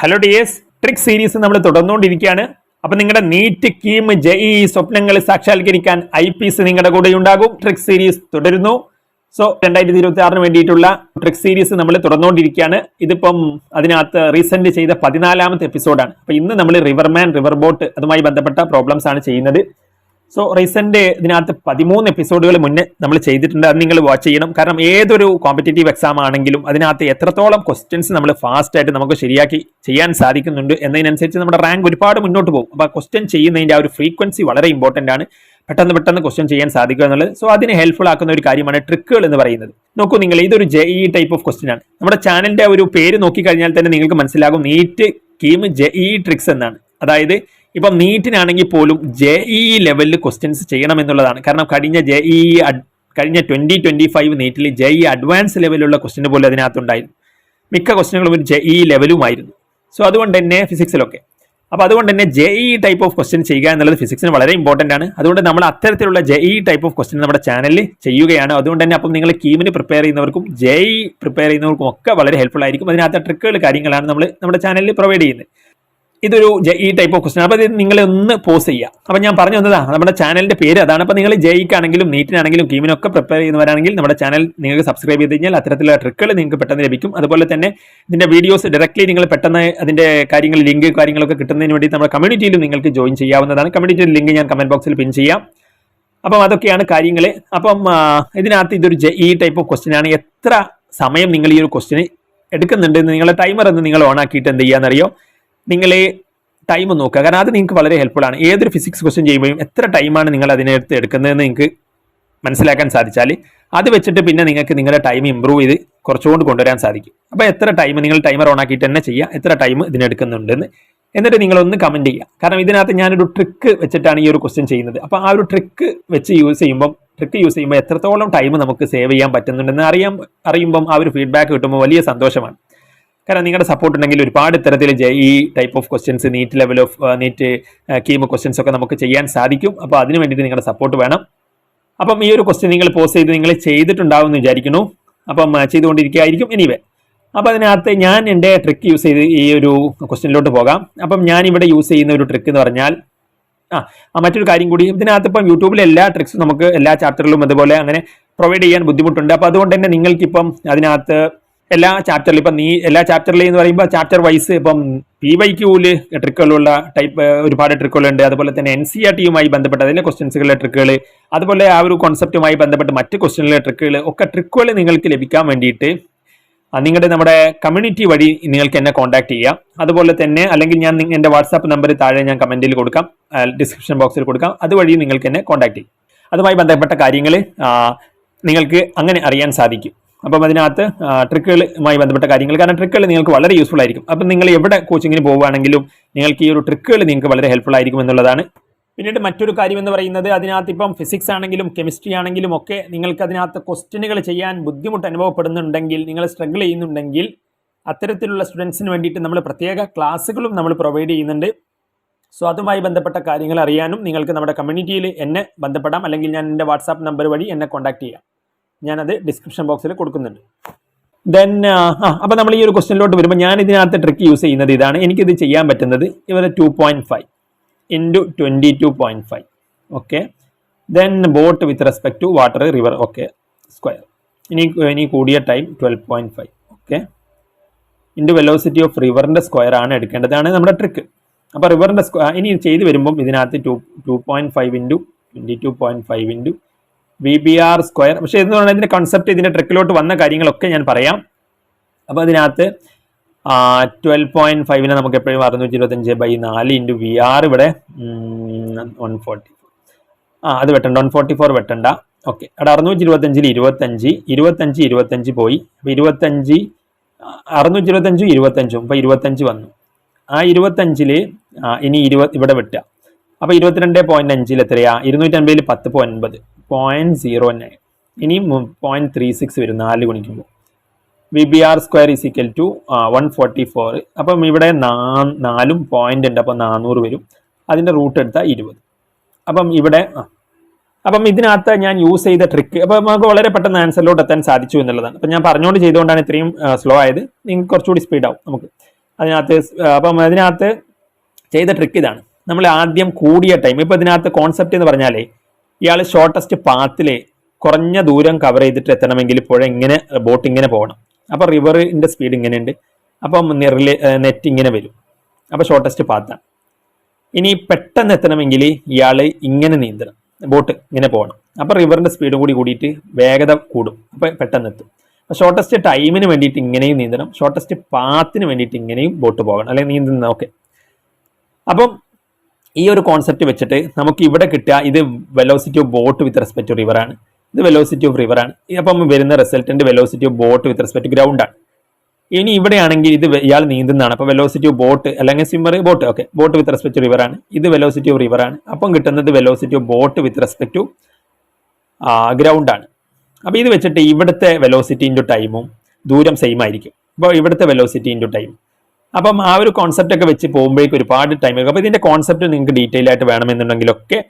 Hello dears trick series നമ്മൾ തുടർന്നുകൊണ്ടിരിക്കുകയാണ്. അപ്പൊ നിങ്ങളുടെ നീറ്റ് കീം ജെഇ സ്വപ്നങ്ങൾ സാക്ഷാത്കരിക്കാൻ ഐ പി എസ് നിങ്ങളുടെ കൂടെ ഉണ്ടാകും. ട്രിക് സീരീസ് തുടരുന്നു. സോ രണ്ടായിരത്തി ഇരുപത്തി ആറിന് വേണ്ടിയിട്ടുള്ള ട്രിക് സീരീസ് നമ്മൾ തുടർന്നുകൊണ്ടിരിക്കുകയാണ്. ഇതിപ്പം അതിനകത്ത് റീസെന്റ് ചെയ്ത പതിനാലാമത്തെ എപ്പിസോഡാണ് അപ്പൊ ഇന്ന് നമ്മൾ റിവർമാൻ റിവർ ബോട്ട് അതുമായി ബന്ധപ്പെട്ട പ്രോബ്ലംസ് ആണ് ചെയ്യുന്നത്. സോ റീസെന്റ് ഇതിനകത്ത് പതിമൂന്ന് എപ്പിസോഡുകൾ മുന്നേ നമ്മൾ ചെയ്തിട്ടുണ്ട് അത് നിങ്ങൾ വാച്ച് ചെയ്യണം. കാരണം ഏതൊരു കോമ്പറ്റേറ്റീവ് എക്സാം ആണെങ്കിലും അതിനകത്ത് എത്രത്തോളം ക്വസ്റ്റ്യൻസ് നമ്മൾ ഫാസ്റ്റ് ആയിട്ട് നമുക്ക് ശരിയാക്കി ചെയ്യാൻ സാധിക്കുന്നുണ്ട് എന്നതിനനുസരിച്ച് നമ്മുടെ റാങ്ക് ഒരുപാട് മുന്നോട്ട് പോകും. അപ്പോൾ ക്വസ്റ്റ്യൻ ചെയ്യുന്നതിന്റെ ആ ഒരു ഫ്രീക്വൻസി വളരെ ഇമ്പോർട്ടന്റ് ആണ്. പെട്ടെന്ന് പെട്ടെന്ന് ക്വസ്റ്റ്യൻ ചെയ്യാൻ സാധിക്കുക എന്നുള്ളത്. സോ അതിന് ഹെൽപ്ഫുൾ ആക്കുന്ന ഒരു കാര്യമാണ് ട്രിക്കുകൾ എന്ന് പറയുന്നത്. നോക്കൂ നിങ്ങൾ ഇതൊരു J E type of question ആണ്. നമ്മുടെ ചാനലിന്റെ ഒരു പേര് നോക്കിക്കഴിഞ്ഞാൽ തന്നെ നിങ്ങൾക്ക് മനസ്സിലാകും. NEET KEAM J E tricks എന്നാണ്. അതായത് ഇപ്പം നീറ്റിനാണെങ്കിൽ പോലും ജെ ഇ ലെവലിൽ ക്വസ്റ്റ്യൻസ് ചെയ്യണമെന്നുള്ളതാണ്. കാരണം കഴിഞ്ഞ ജെ ഇ കഴിഞ്ഞ ട്വന്റി ട്വന്റി ഫൈവ് നീറ്റിൽ ജെ ഇ അഡ്വാൻസ് ലെവലിലുള്ള ക്വസ്റ്റ്യൻ പോലും അതിനകത്തുണ്ടായിരുന്നു. മിക്ക ക്വസ്റ്റ്യനുകളും ഒരു ജെ ഇ ലെവലുമായിരുന്നു സോ അതുകൊണ്ട് തന്നെ ഫിസിക്സിലൊക്കെ അപ്പോൾ അതുകൊണ്ട് തന്നെ J E type of question ചെയ്യുക എന്നുള്ളത് ഫിസിക്സിന് വളരെ ഇമ്പോർട്ടന്റ് ആണ്. അതുകൊണ്ട് നമ്മൾ അത്തരത്തിലുള്ള J E type of question നമ്മുടെ ചാനലിൽ ചെയ്യുകയാണ്. അതുകൊണ്ട് തന്നെ അപ്പം നിങ്ങൾ കീമിന് പ്രിപ്പയർ ചെയ്യുന്നവർക്കും ജെ ഇ പ്രിപ്പയർ ചെയ്യുന്നവർക്കും ഒക്കെ വളരെ ഹെൽപ്ഫുൾ ആയിരിക്കും. അതിനകത്ത് ട്രിക്കുകൾ കാര്യങ്ങളാണ് നമ്മൾ നമ്മുടെ ചാനലിൽ പ്രൊവൈഡ് ചെയ്യുന്നത്. ഇതൊരു ഈ ടൈപ്പ് ഓഫ് ക്വസ്റ്റൻ അപ്പോൾ ഇത് നിങ്ങൾ ഒന്ന് പോസ് ചെയ്യുക അപ്പോൾ ഞാൻ പറഞ്ഞു വന്നതാ നമ്മുടെ ചാനലിന്റെ പേര് അതാണ്. അപ്പോൾ നിങ്ങൾ ജയിക്കാണെങ്കിലും നീറ്റിനാണെങ്കിലും കീമിനൊക്കെ പ്രിപ്പയർ ചെയ്യുന്നവരാണെങ്കിൽ നമ്മുടെ ചാനൽ നിങ്ങൾക്ക് സബ്സ്ക്രൈബ് ചെയ്ത് കഴിഞ്ഞാൽ അത്തരത്തിലുള്ള ട്രിക്കുകൾ നിങ്ങൾക്ക് പെട്ടെന്ന് ലഭിക്കും. അതുപോലെ തന്നെ ഇതിന്റെ വീഡിയോസ് ഡയറക്റ്റ്ലി നിങ്ങൾ പെട്ടെന്ന് അതിന്റെ കാര്യങ്ങൾ ലിങ്ക് കാര്യങ്ങളൊക്കെ കിട്ടുന്നതിന് വേണ്ടി നമ്മുടെ കമ്മ്യൂണിറ്റിയിലും നിങ്ങൾക്ക് ജോയിൻ ചെയ്യാവുന്നതാണ്. കമ്മ്യൂണിറ്റിയുടെ ലിങ്ക് ഞാൻ കമന്റ് ബോക്സിൽ പിൻ ചെയ്യാം. അപ്പം അതൊക്കെയാണ് കാര്യങ്ങൾ അപ്പം ഇതിനകത്ത് ഇതൊരു ഈ ടൈപ്പ് ഓഫ് ക്വസ്റ്റ്യൻ ആണ്. എത്ര സമയം നിങ്ങൾ ഈ ഒരു ക്വസ്റ്റ്യന് എടുക്കുന്നുണ്ട് നിങ്ങളുടെ നിങ്ങളെ ടൈമർ എന്ന് നിങ്ങൾ ഓൺ ആക്കിയിട്ട് എന്ത് ചെയ്യാന്നറിയോ നിങ്ങൾ ടൈം നോക്കുക. കാരണം അത് നിങ്ങൾക്ക് വളരെ ഹെൽപ്ഫുൾ ആണ്. ഏതൊരു ഫിസിക്സ് ക്വസ്റ്റ്യൻ ചെയ്യുമ്പോഴും എത്ര ടൈമാണ് നിങ്ങൾ അതിനടുത്ത് എടുക്കുന്നതെന്ന് നിങ്ങൾക്ക് മനസ്സിലാക്കാൻ സാധിച്ചാൽ അത് വെച്ചിട്ട് പിന്നെ നിങ്ങൾക്ക് നിങ്ങളുടെ ടൈം ഇമ്പ്രൂവ് ചെയ്ത് കുറച്ചുകൊണ്ട് കൊണ്ടുവരാൻ സാധിക്കും. അപ്പോൾ എത്ര ടൈം നിങ്ങൾ ടൈമർ ഓൺ ആക്കിയിട്ട് തന്നെ ചെയ്യുക എത്ര ടൈം ഇതിനെടുക്കുന്നുണ്ടെന്ന് എന്നിട്ട് നിങ്ങളൊന്ന് കമന്റ് ചെയ്യുക. കാരണം ഇതിനകത്ത് ഞാനൊരു ട്രിക്ക് വെച്ചിട്ടാണ് ഈ ഒരു ക്വസ്റ്റ്യൻ ചെയ്യുന്നത്. അപ്പോൾ ആ ഒരു ട്രിക്ക് വെച്ച് യൂസ് ചെയ്യുമ്പം ട്രിക്ക് യൂസ് ചെയ്യുമ്പോൾ എത്രത്തോളം ടൈം നമുക്ക് സേവ് ചെയ്യാൻ പറ്റുന്നുണ്ടെന്ന് അറിയാൻ അറിയുമ്പം ആ ഒരു ഫീഡ്ബാക്ക് കിട്ടുമ്പോൾ വലിയ സന്തോഷമാണ്. കാരണം നിങ്ങളുടെ സപ്പോർട്ട് ഉണ്ടെങ്കിൽ ഒരുപാട് തരത്തിൽ ഈ type of questions NEET level of NEET KEAM questions ഒക്കെ നമുക്ക് ചെയ്യാൻ സാധിക്കും. അപ്പോൾ അതിന് വേണ്ടിയിട്ട് നിങ്ങളുടെ സപ്പോർട്ട് വേണം. അപ്പം ഈ ഒരു ക്വസ്റ്റ്യൻ നിങ്ങൾ പോസ്റ്റ് ചെയ്ത് നിങ്ങൾ ചെയ്തിട്ടുണ്ടാവും എന്ന് വിചാരിക്കുന്നു. അപ്പം ചെയ്തുകൊണ്ടിരിക്കുകയായിരിക്കും. എനിവേ അപ്പോൾ അതിനകത്ത് ഞാൻ എന്റെ ട്രിക്ക് യൂസ് ചെയ്ത് ഈ ഒരു ക്വസ്റ്റ്യനിലോട്ട് പോകാം. അപ്പം ഞാൻ ഇവിടെ യൂസ് ചെയ്യുന്ന ഒരു ട്രിക്ക് എന്ന് പറഞ്ഞാൽ ആ ആ, മറ്റൊരു കാര്യം കൂടി. ഇതിനകത്ത് ഇപ്പം യൂട്യൂബിലെ എല്ലാ ട്രിക്സും നമുക്ക് എല്ലാ ചാപ്റ്ററിലും അതുപോലെ അങ്ങനെ പ്രൊവൈഡ് ചെയ്യാൻ ബുദ്ധിമുട്ടുണ്ട്. അപ്പോൾ അതുകൊണ്ട് തന്നെ നിങ്ങൾക്കിപ്പം അതിനകത്ത് എല്ലാ ചാപ്റ്ററിലും ഇപ്പം നീ എല്ലാ ചാപ്റ്ററിലും എന്ന് പറയുമ്പോൾ ചാപ്റ്റർ വൈസ് ഇപ്പം പി വൈ ക്യൂൽ ട്രിക്കുകളുള്ള ടൈപ്പ് ഒരുപാട് ട്രിക്കുകളുണ്ട് അതുപോലെ തന്നെ എൻ സി ആർ ടിയുമായി ബന്ധപ്പെട്ട് അതിലെ ക്വസ്റ്റ്യൻസുകളിലെ ട്രിക്കുകൾ അതുപോലെ ആ ഒരു കോൺസെപ്റ്റുമായി ബന്ധപ്പെട്ട് മറ്റ് ക്വസ്റ്റ്യനിലെ ട്രിക്കുകൾ ഒക്കെ ട്രിക്കുകൾ നിങ്ങൾക്ക് ലഭിക്കാൻ വേണ്ടിയിട്ട് നിങ്ങളുടെ നമ്മുടെ കമ്മ്യൂണിറ്റി വഴി നിങ്ങൾക്ക് എന്നെ കോൺടാക്ട് ചെയ്യാം. അതുപോലെ തന്നെ അല്ലെങ്കിൽ ഞാൻ എന്റെ വാട്സാപ്പ് നമ്പർ താഴെ ഞാൻ കമന്റിൽ കൊടുക്കാം. ഡിസ്ക്രിപ്ഷൻ ബോക്സിൽ കൊടുക്കാം. അതുവഴി നിങ്ങൾക്ക് എന്നെ കോൺടാക്ട് ചെയ്യും. അതുമായി ബന്ധപ്പെട്ട കാര്യങ്ങൾ നിങ്ങൾക്ക് അങ്ങനെ അറിയാൻ സാധിക്കും. അപ്പം അതിനകത്ത് ട്രിക്കുകളുമായി ബന്ധപ്പെട്ട കാര്യങ്ങൾ. കാരണം ട്രിക്കുകൾ നിങ്ങൾക്ക് വളരെ യൂസ്ഫുൾ ആയിരിക്കും. അപ്പം നിങ്ങൾ എവിടെ കോച്ചിങ്ങിന് പോവുകയാണെങ്കിലും നിങ്ങൾക്ക് ഈ ഒരു ട്രിക്കുകൾ നിങ്ങൾക്ക് വളരെ ഹെൽപ്ഫുൾ ആയിരിക്കും എന്നുള്ളതാണ്. പിന്നീട് മറ്റൊരു കാര്യം എന്ന് പറയുന്നത് അതിനകത്ത് ഇപ്പം ഫിസിക്സ് ആണെങ്കിലും കെമിസ്ട്രി ആണെങ്കിലും ഒക്കെ നിങ്ങൾക്ക് അതിനകത്ത് ക്വസ്റ്റ്യനുകൾ ചെയ്യാൻ ബുദ്ധിമുട്ട് അനുഭവപ്പെടുന്നുണ്ടെങ്കിൽ നിങ്ങൾ സ്ട്രഗിൾ ചെയ്യുന്നുണ്ടെങ്കിൽ അത്തരത്തിലുള്ള സ്റ്റുഡൻസിന് വേണ്ടിയിട്ട് നമ്മൾ പ്രത്യേക ക്ലാസ്സുകളും നമ്മൾ പ്രൊവൈഡ് ചെയ്യുന്നുണ്ട്. സോ അതുമായി ബന്ധപ്പെട്ട കാര്യങ്ങൾ അറിയാനും നിങ്ങൾക്ക് നമ്മുടെ കമ്മ്യൂണിറ്റിയിൽ എന്നെ ബന്ധപ്പെടാം. അല്ലെങ്കിൽ ഞാൻ എന്റെ വാട്സാപ്പ് നമ്പർ വഴി എന്നെ കോൺടാക്ട് ചെയ്യാം. ഞാനത് ഡിസ്ക്രിപ്ഷൻ ബോക്സിൽ കൊടുക്കുന്നുണ്ട്. ദെൻ ആ അപ്പോൾ നമ്മൾ ഈ ഒരു ക്വസ്റ്റ്യനിലോട്ട് വരുമ്പോൾ ഞാൻ ഇതിനകത്ത് ട്രിക്ക് യൂസ് ചെയ്യുന്നത് ഇതാണ്. എനിക്കിത് ചെയ്യാൻ പറ്റുന്നത് ഇവർ two point five into twenty two point five okay then boat with respect to water river okay square ഇനി ഇനി കൂടിയ time twelve point five okay into velocity of റിവറിന്റെ square ആണ് എടുക്കേണ്ടതാണ് നമ്മുടെ ട്രിക്ക് അപ്പോൾ റിവറിന്റെ സ്ക്വയർ ഇനി ചെയ്ത് വരുമ്പം ഇതിനകത്ത് two two point five into twenty two point five into V B R square പക്ഷേ എന്ന് പറഞ്ഞാൽ ഇതിന്റെ കൺസെപ്റ്റ് ഇതിന്റെ ട്രിക്കിലോട്ട് വന്ന കാര്യങ്ങളൊക്കെ ഞാൻ പറയാം. അപ്പോൾ അതിനകത്ത് ട്വൽവ് പോയിന്റ് ഫൈവിനെ നമുക്ക് എപ്പോഴും അറുന്നൂറ്റി ഇരുപത്തഞ്ച് ബൈ നാല് ഇന്റു വി ആർ ഇവിടെ വൺ ഫോർട്ടി ആ അത് വെട്ടണ്ട. വൺ ഫോർട്ടി ഫോർ വെട്ടണ്ട. ഓക്കെ അവിടെ അറുന്നൂറ്റി ഇരുപത്തഞ്ചിൽ ഇരുപത്തഞ്ച് ഇരുപത്തഞ്ച് ഇരുപത്തഞ്ച് പോയി. അപ്പോൾ ഇരുപത്തഞ്ച് അറുന്നൂറ്റി ഇരുപത്തഞ്ചും ഇരുപത്തഞ്ചും അപ്പോൾ ഇരുപത്തഞ്ച് വന്നു. ആ ഇരുപത്തഞ്ചിൽ ഇനി ഇരുപത് ഇവിടെ വെട്ടുക. അപ്പോൾ ഇരുപത്തിരണ്ട് പോയിന്റ് അഞ്ചിൽ എത്രയാ? ഇരുന്നൂറ്റൻപതിൽ പത്ത് പോയിന്റ് ഒൻപത്. പോയിന്റ് സീറോ നയൻ ഇനി പോയിന്റ് ത്രീ സിക്സ് വരും നാല് ഗുണിക്കുമ്പോൾ. V B R square is equal to one forty four അപ്പം ഇവിടെ നാ- നാലും പോയിന്റ് ഉണ്ട് അപ്പം നാനൂറ് വരും. അതിന്റെ റൂട്ട് എടുത്താൽ ഇരുപത്. അപ്പം ഇവിടെ. അപ്പം ഇതിനകത്ത് ഞാൻ യൂസ് ചെയ്ത ട്രിക്ക് അപ്പം നമുക്ക് വളരെ പെട്ടെന്ന് ആൻസറിലോട്ട് എത്താൻ സാധിച്ചു എന്നുള്ളതാണ്. അപ്പം ഞാൻ പറഞ്ഞുകൊണ്ട് ചെയ്തുകൊണ്ടാണ് ഇത്രയും സ്ലോ ആയത്. നിങ്ങൾക്ക് കുറച്ചുകൂടി സ്പീഡ് ആവും നമുക്ക്. അതിനകത്ത് അപ്പം അതിനകത്ത് ചെയ്ത ട്രിക്ക് ഇതാണ്. നമ്മൾ ആദ്യം കൂടിയ ടൈം ഇപ്പോൾ ഇതിനകത്ത് കോൺസെപ്റ്റ് എന്ന് പറഞ്ഞാലേ ഇയാൾ ഷോർട്ടസ്റ്റ് പാത്തിൽ കുറഞ്ഞ ദൂരം കവർ ചെയ്തിട്ട് എത്തണമെങ്കിൽ പുഴ ഇങ്ങനെ ബോട്ട് ഇങ്ങനെ പോകണം. അപ്പോൾ റിവറിന്റെ സ്പീഡ് ഇങ്ങനെയുണ്ട്. അപ്പം റിലേ നെറ്റ് ഇങ്ങനെ വരും. അപ്പോൾ ഷോർട്ടസ്റ്റ് പാത്താണ്. ഇനി പെട്ടെന്ന് എത്തണമെങ്കിൽ ഇയാൾ ഇങ്ങനെ നീന്തണം. ബോട്ട് ഇങ്ങനെ പോകണം. അപ്പോൾ റിവറിന്റെ സ്പീഡ് കൂടി കൂടിയിട്ട് വേഗത കൂടും. അപ്പോൾ പെട്ടെന്ന് എത്തും. അപ്പോൾ ഷോർട്ടസ്റ്റ് ടൈമിന് വേണ്ടിയിട്ട് ഇങ്ങനെയും നീന്തണം. ഷോർട്ടസ്റ്റ് പാത്തിന് വേണ്ടിയിട്ട് ഇങ്ങനെയും ബോട്ട് പോകണം. അല്ലെങ്കിൽ നീന്തുന്ന ഓക്കെ അപ്പം ഈ ഒരു കോൺസെപ്റ്റ് വെച്ചിട്ട് നമുക്ക് ഇവിടെ കിട്ടുക ഇത് velocity of boat with respect to river ആണ്. ഇത് വെലോസിറ്റി ഓഫ് റിവർ ആണ്. അപ്പം വരുന്ന resultant velocity of boat with respect ground ആണ്. ഇനി ഇവിടെയാണെങ്കിൽ ഇത് ഇയാൾ നീന്തുന്നതാണ്. അപ്പോൾ വെലോസിറ്റി ഓഫ് ബോട്ട് അല്ലെങ്കിൽ swimmer boat okay boat with respect to river ആണ്. ഇത് വെലോസിറ്റി ഓഫ് റിവർ ആണ്. അപ്പം കിട്ടുന്നത് velocity of boat with respect to ground ആണ്. അപ്പോൾ ഇത് വെച്ചിട്ട് ഇവിടുത്തെ വെലോസിറ്റി ഇന്റു ടൈമും ദൂരം സെയിം ആയിരിക്കും. അപ്പോൾ ഇവിടുത്തെ വെലോസിറ്റി ഇന്റു ടൈം അപ്പം ആ ഒരു കോൺസെപ്റ്റ് ഒക്കെ വെച്ച് പോകുമ്പോഴേക്ക് ഒരുപാട് ടൈം എടുക്കും. അപ്പോൾ ഇതിന്റെ കോൺസെപ്റ്റ് നിങ്ങൾക്ക് ഡീറ്റെയിൽ ആയിട്ട് വേണമെന്നുണ്ടെങ്കിലൊക്കെ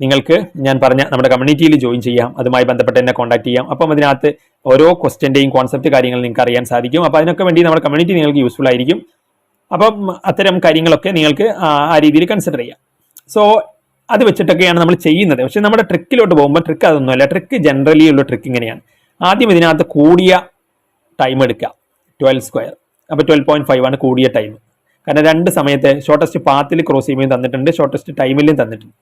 നിങ്ങൾക്ക് ഞാൻ പറഞ്ഞ നമ്മുടെ കമ്മ്യൂണിറ്റിയിൽ ജോയിൻ ചെയ്യാം. അതുമായി ബന്ധപ്പെട്ട് എന്നെ കോൺടാക്ട് ചെയ്യാം. അപ്പം അതിനകത്ത് ഓരോ ക്വസ്റ്റ്യന്റെയും കോൺസെപ്റ്റ് കാര്യങ്ങൾ നിങ്ങൾക്ക് അറിയാൻ സാധിക്കും. അപ്പോൾ അതിനൊക്കെ വേണ്ടി നമ്മുടെ കമ്മ്യൂണിറ്റി നിങ്ങൾക്ക് യൂസ്ഫുൾ ആയിരിക്കും. അപ്പം അത്തരം കാര്യങ്ങളൊക്കെ നിങ്ങൾക്ക് ആ രീതിയിൽ കൺസിഡർ ചെയ്യാം. സോ അത് വെച്ചിട്ടൊക്കെയാണ് നമ്മൾ ചെയ്യുന്നത്. പക്ഷേ നമ്മുടെ ട്രിക്കിലോട്ട് പോകുമ്പോൾ ട്രിക്ക് അതൊന്നുമല്ല. ട്രിക്ക് ജനറലി ഉള്ള ട്രിക്ക് ഇങ്ങനെയാണ്. ആദ്യം ഇതിനകത്ത് കൂടിയ ടൈം എടുക്കുക. ട്വൽവ് സ്ക്വയർ അപ്പോൾ ട്വൽവ് പോയിന്റ് ഫൈവ് ആണ് കൂടിയ ടൈം കാരണം രണ്ട് സമയത്തെ ഷോർട്ടസ്റ്റ് പാത്തിൽ ക്രോസ് ചെയ്യുമ്പോൾ തന്നിട്ടുണ്ട് ഷോർട്ടസ്റ്റ് ടൈമിലും തന്നിട്ടുണ്ട്.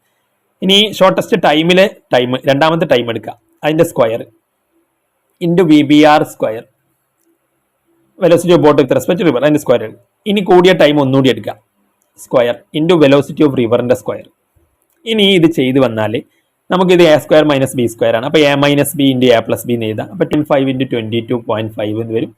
ഇനി ഷോർട്ടസ്റ്റ് ടൈമിലെ ടൈം രണ്ടാമത്തെ ടൈം എടുക്കുക. അതിന്റെ square into V B R square velocity of boat with respect river അതിന്റെ സ്ക്വയർ ഇനി കൂടിയ ടൈം ഒന്നുകൂടി എടുക്കുക. സ്ക്വയർ ഇന്റു വെലോസിറ്റി ഓഫ് റിവറിന്റെ സ്ക്വയർ ഇനി ഇത് ചെയ്തു വന്നാൽ നമുക്കിത് A square minus B square ആണ്. അപ്പോൾ A minus B into A plus B എന്ന് എഴുതാം. അപ്പോൾ twenty five into twenty two point five എന്ന് വരും.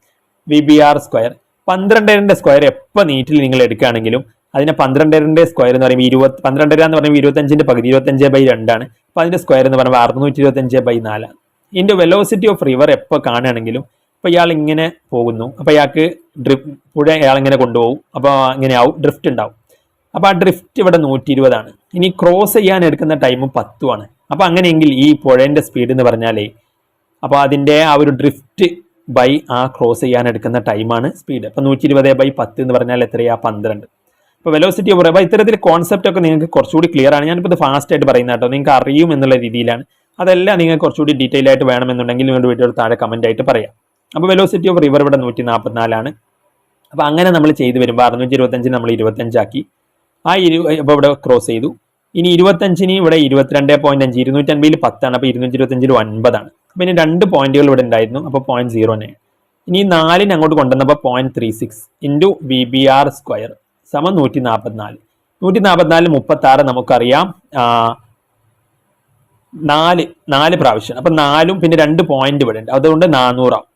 വി ബി ആർ സ്ക്വയർ പന്ത്രണ്ടരന്റെ സ്ക്വയർ എപ്പോൾ നീറ്റിൽ നിങ്ങൾ എടുക്കുകയാണെങ്കിലും അതിനെ പന്ത്രണ്ടരന്റെ സ്ക്വയർ എന്ന് പറയുമ്പോൾ ഇരുപത്തി പന്ത്രണ്ടര എന്ന് പറയുമ്പോൾ ഇരുപത്തഞ്ചിന്റെ പകുതി ഇരുപത്തഞ്ച് ബൈ രണ്ടാണ്. അപ്പോൾ അതിന്റെ സ്ക്വയർ എന്ന് പറയുമ്പോൾ അറുന്നൂറ്റി ഇരുപത്തഞ്ച് ബൈ നാലാണ് ഇതിന്റെ വെലോസിറ്റി ഓഫ് റിവർ എപ്പോൾ കാണുകയാണെങ്കിലും അപ്പോൾ ഇയാൾ ഇങ്ങനെ പോകുന്നു. അപ്പോൾ ഇയാൾക്ക് ഡ്രിഫ് പുഴ ഇയാൾ ഇങ്ങനെ കൊണ്ടുപോകും. അപ്പോൾ ഇങ്ങനെ ആവും ഡ്രിഫ്റ്റ് ഉണ്ടാവും. അപ്പോൾ ആ ഡ്രിഫ്റ്റ് ഇവിടെ നൂറ്റി ഇരുപതാണ് ഇനി ക്രോസ് ചെയ്യാൻ എടുക്കുന്ന ടൈം പത്തുമാണ് അപ്പോൾ അങ്ങനെയെങ്കിൽ ഈ പുഴേന്റെ സ്പീഡ് എന്ന് പറഞ്ഞാലേ അപ്പോൾ അതിന്റെ ആ ഒരു ഡ്രിഫ്റ്റ് ബൈ ആ ക്രോസ് ചെയ്യാൻ എടുക്കുന്ന ടൈമാണ് സ്പീഡ് അപ്പോൾ നൂറ്റി ഇരുപത് ബൈ പത്ത് എന്ന് പറഞ്ഞാൽ എത്രയാ? പന്ത്രണ്ട്. അപ്പോൾ വെലോസിറ്റി ഓവർ അപ്പോൾ ഇത്തരത്തിൽ കോൺസെപ്റ്റ് ഒക്കെ നിങ്ങൾക്ക് കുറച്ചുകൂടി ക്ലിയർ ആണ്. ഞാനിപ്പോൾ ഇത് ഫാസ്റ്റ് ആയിട്ട് പറയുന്ന കേട്ടോ. നിങ്ങൾക്ക് അറിയും എന്നുള്ള രീതിയിലാണ്. അതെല്ലാം നിങ്ങൾക്ക് കുറച്ചുകൂടി ഡീറ്റെയിൽ ആയിട്ട് വേണമെന്നുണ്ടെങ്കിൽ നിങ്ങളുടെ വീഡിയോ താഴെ കമന്റ് ആയിട്ട് പറയാം. അപ്പോൾ വെലോസിറ്റി ഓഫ് റിവർ ഇവിടെ നൂറ്റി നാൽപ്പത്തിനാലാണ് അപ്പോൾ അങ്ങനെ നമ്മൾ ചെയ്ത് വരുമ്പോൾ അറുന്നൂറ്റി ഇരുപത്തഞ്ചിന് നമ്മൾ ഇരുപത്തഞ്ചാക്കി ആ ഇരു ഇപ്പോൾ ഇവിടെ ക്രോസ് ചെയ്തു. ഇനി ഇരുപത്തഞ്ചിന് ഇവിടെ ഇരുപത്തിരണ്ട് പോയിന്റ് അഞ്ച് ഇരുന്നൂറ്റൻപതിൽ പത്താണ്. അപ്പോൾ ഇരുന്നൂറ്റി ഇരുപത്തഞ്ചിൽ ഒൻപതാണ്. ഇനി രണ്ട് പോയിന്റുകൾ ഇവിടെ ഉണ്ടായിരുന്നു. അപ്പോൾ പോയിന്റ് സീറോ നയൻ ഇനി നാലിന് അങ്ങോട്ട് കൊണ്ടുവന്നപ്പോൾ point three six into V B R square സമം നൂറ്റി നാൽപ്പത്തിനാല് നൂറ്റി നാൽപ്പത്തിനാല് മുപ്പത്തി ആറ് നമുക്കറിയാം നാല് നാല് പ്രാവശ്യം. അപ്പം നാലും പിന്നെ രണ്ട് പോയിന്റ് ഇവിടെ ഉണ്ട്. അതുകൊണ്ട് നാനൂറാവും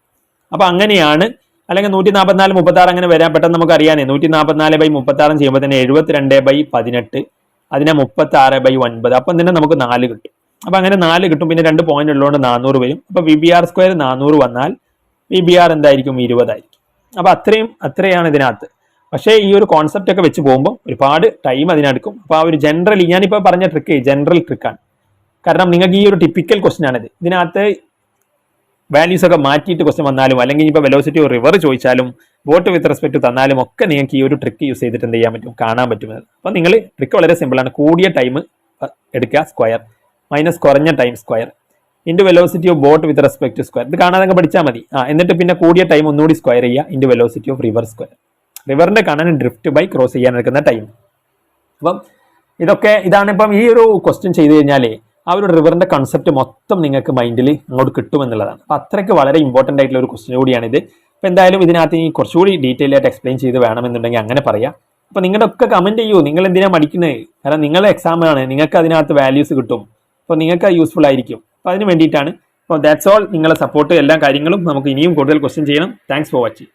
അപ്പം അങ്ങനെയാണ്. അല്ലെങ്കിൽ നൂറ്റി നാൽപ്പത്തിനാല് മുപ്പത്തി ആറ് അങ്ങനെ വരാൻ പെട്ടെന്ന് നമുക്ക് അറിയാനേ നൂറ്റി നാൽപ്പത്തിനാല് ബൈ മുപ്പത്തി ആറും ചെയ്യുമ്പോൾ തന്നെ എഴുപത്തിരണ്ട് ബൈ പതിനെട്ട്. അതിനെ മുപ്പത്തി ആറ് ബൈ ഒൻപത്. അപ്പം തന്നെ നമുക്ക് നാല് കിട്ടും. അപ്പം അങ്ങനെ നാല് കിട്ടും. പിന്നെ രണ്ട് പോയിന്റ് ഉള്ളതുകൊണ്ട് നാനൂറ് വരും. അപ്പോൾ വി ബി ആർ സ്ക്വയർ നാനൂറ് വന്നാൽ വി ബി ആർ എന്തായിരിക്കും? ഇരുപതായിരിക്കും. അപ്പൊ അത്രയും അത്രയാണ് ഇതിനകത്ത്. പക്ഷേ ഈ ഒരു കോൺസെപ്റ്റ് ഒക്കെ വെച്ച് പോകുമ്പോൾ ഒരുപാട് ടൈം അതിനെടുക്കും. അപ്പോൾ ആ ഒരു ജനറൽ ഞാനിപ്പോൾ പറഞ്ഞ ട്രിക്ക് ജനറൽ ട്രിക്കാണ് കാരണം നിങ്ങൾക്ക് ഈ ഒരു ടിപ്പിക്കൽ ക്വസ്റ്റ്യൻ ആണിത്. ഇതിനകത്ത് വാല്യൂസ് ഒക്കെ മാറ്റിയിട്ട് ക്വസ്റ്റ്യൻ വന്നാലും അല്ലെങ്കിൽ ഇപ്പോൾ വെലോസിറ്റി റിവർ ചോദിച്ചാലും ബോട്ട് വിത്ത് റെസ്പെക്ട് തന്നാലും ഒക്കെ നിങ്ങൾക്ക് ഈ ഒരു ട്രിക്ക് യൂസ് ചെയ്തിട്ട് എന്ത് ചെയ്യാൻ പറ്റും? കാണാൻ പറ്റും. അപ്പോൾ നിങ്ങൾ ട്രിക്ക് വളരെ സിമ്പിൾ ആണ്. കൂടിയ ടൈം എടുക്കുക സ്ക്വയർ മൈനസ് കുറഞ്ഞ time square into velocity of boat with respect to square ഇത് കാണാതെ പഠിച്ചാൽ മതി. ആ എന്നിട്ട് പിന്നെ കൂടിയ ടൈം ഒന്നുകൂടി സ്ക്വയർ ചെയ്യുക. Into velocity of river square റിവറിന്റെ കാണാൻ ഡ്രിഫ്റ്റ് ബൈ ക്രോസ് ചെയ്യാൻ എടുക്കുന്ന ടൈം അപ്പം ഇതൊക്കെ ഇതാണ് ഇപ്പം ഈ ഒരു ക്വസ്റ്റ്യൻ ചെയ്ത് കഴിഞ്ഞാൽ ആ ഒരു റിവറിന്റെ കൺസെപ്റ്റ് മൊത്തം നിങ്ങൾക്ക് മൈൻഡിൽ അങ്ങോട്ട് കിട്ടുമെന്നുള്ളതാണ്. അപ്പം അത്രയ്ക്ക് വളരെ ഇമ്പോർട്ടന്റ് ആയിട്ടുള്ള ഒരു ക്വസ്റ്റ്യൻ കൂടിയാണിത് അപ്പം എന്തായാലും ഇതിനകത്ത് ഇനി കുറച്ചുകൂടി ഡീറ്റെയിൽ ആയിട്ട് എക്സ്പ്ലെയിൻ ചെയ്ത് വേണമെന്നുണ്ടെങ്കിൽ അങ്ങനെ പറയാം. അപ്പം നിങ്ങളുടെ ഒക്കെ കമന്റ് ചെയ്യൂ. നിങ്ങൾ എന്തിനാണ് മടിക്കുന്നത് കാരണം നിങ്ങളുടെ എക്സാമാണ് നിങ്ങൾക്ക് അതിനകത്ത് വാല്യൂസ് കിട്ടും. അപ്പോൾ നിങ്ങൾക്ക് യൂസ്ഫുൾ ആയിരിക്കും. അപ്പോൾ അതിന് വേണ്ടിയിട്ടാണ്. അപ്പോൾ ദാറ്റ്സ് ഓൾ നിങ്ങളെ സപ്പോർട്ട് എല്ലാ കാര്യങ്ങളും നമുക്ക് ഇനിയും കൂടുതൽ ക്വസ്റ്റ്യൻ ചെയ്യണം. Thanks for watching